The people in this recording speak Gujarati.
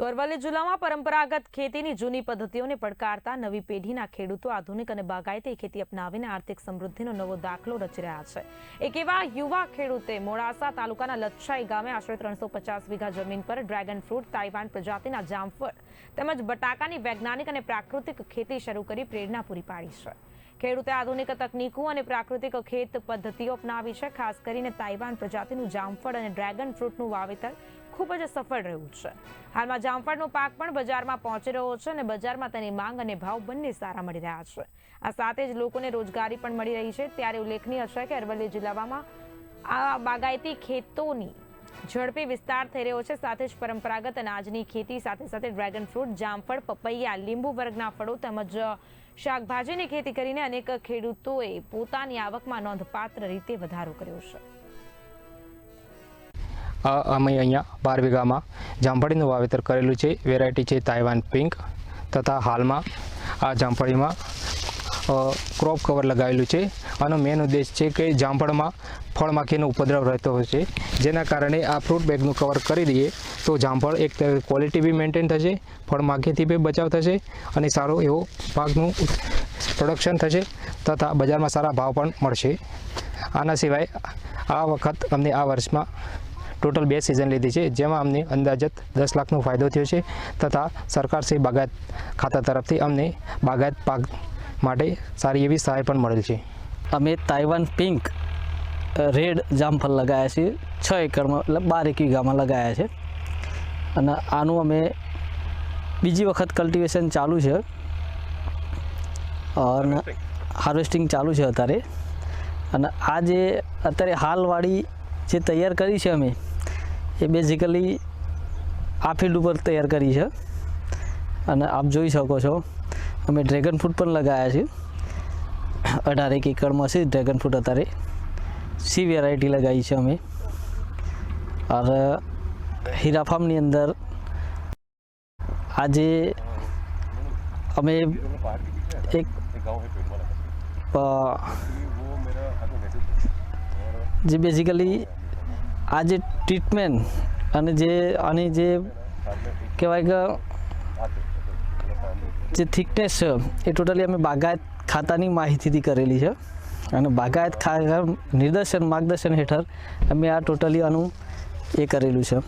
તો અરવલ્લી જિલ્લામાં પરંપરાગત ખેતીની જૂની પદ્ધતિઓને પડકારતા નવી પેઢીના ખેડૂતો આધુનિક અને બાગાયતી ખેતી અપનાવીને આર્થિક સમૃદ્ધિનો નવો દાખલો રચી રહ્યા છે. એક એવા યુવા ખેડૂતે મોડાસા તાલુકાના લચ્છાઈ ગામે આશરે ત્રણસો પચાસ વીઘા જમીન પર ડ્રેગન ફ્રૂટ, તાઇવાન પ્રજાતિના જામફળ તેમજ બટાકાની વૈજ્ઞાનિક અને પ્રાકૃતિક ખેતી શરૂ કરી પ્રેરણા પૂરી પાડી છે. ખેડૂતે આધુનિક તકનીકો અને પ્રાકૃતિક ખેત પદ્ધતિઓ અપનાવી છે. ખાસ કરીને તાઇવાન પ્રજાતિનું જામફળ અને ડ્રેગન ફ્રૂટનું વાવેતર ખૂબ જ સફળ રહ્યું છે. હાલમાં જામફળનો પાક પણ બજારમાં પહોંચી રહ્યો છે અને બજારમાં તેની માંગ અને ભાવ બંને સારા મળી રહ્યા છે. આ સાથે જ લોકોને રોજગારી પણ મળી રહી છે. ત્યારે ઉલ્લેખનીય છે કે અરવલ્લી જિલ્લામાં આ બાગાયતી ખેતોની ઝડપી વિસ્તાર થઈ રહ્યો છે. સાથે જ પરંપરાગત અનાજની ખેતી, સાથે સાથે ડ્રેગન ફ્રૂટ, જામફળ, પપૈયા, લીંબુ વર્ગના ફળો તેમજ શાકભાજીની ખેતી કરીને અનેક ખેડૂતોએ પોતાની આવકમાં નોંધપાત્ર રીતે વધારો કર્યો છે. અમે અહીંયા બાર વીઘામાં જામફળીનું વાવેતર કરેલું છે. વેરાયટી છે તાઇવાન પિંક તથા હાલમાં આ જામફળીમાં ક્રોપ કવર લગાવેલું છે. આનો મેન ઉદ્દેશ છે કે જામફળમાં ફળમાખીનો ઉપદ્રવ રહેતો હોય છે. જેના કારણે આ ફ્રૂટ બેગનું કવર કરી દઈએ તો જામફળ એક ક્વોલિટી બી મેન્ટેન થશે ફળમાખીથી બી બચાવ થશે અને સારો એવો પાકનું પ્રોડક્શન થશે તથા બજારમાં સારા ભાવ પણ મળશે. આના સિવાય આ વખત અમને આ વર્ષમાં ટોટલ બે સિઝન લીધી છે, જેમાં અમને અંદાજત દસ લાખનો ફાયદો થયો છે તથા સરકાર શ્રી બાગાયત ખાતા તરફથી અમને બાગાયત પાક માટે સારી એવી સહાય પણ મળેલ છે. અમે તાઇવાન પિંક રેડ જામફળ લગાવ્યા છે છ એકરમાં, એટલે બાર એક વીઘામાં લગાવ્યા છે. અને આનું અમે બીજી વખત કલ્ટિવેશન ચાલુ છે. અને હાર્વેસ્ટિંગ ચાલુ છે અત્યારે. અને આ જે અત્યારે હાલવાળી જે તૈયાર કરી છે અમે, એ બેઝિકલી આ ફિલ્ડ ઉપર તૈયાર કરી છે. અને આપ જોઈ શકો છો અમે ડ્રેગન ફ્રૂટ પણ લગાવ્યા છે અઢાર એક એકડમાં છે ડ્રેગન ફ્રૂટ અત્યારે. સી વેરાયટી લગાવી છે અમે. અને હીરા ફાર્મની અંદર આજે અમે એક જે બેઝિકલી આ જે ટ્રીટમેન્ટ અને જે આની જે કહેવાય કે જે થિકનેસ છે, એ ટોટલી અમે બાગાયત ખાતાની માહિતીથી કરેલી છે. અને બાગાયત ખાતા નિર્દેશન માર્ગદર્શન હેઠળ અમે આ ટોટલી આનું એ કરેલું છે.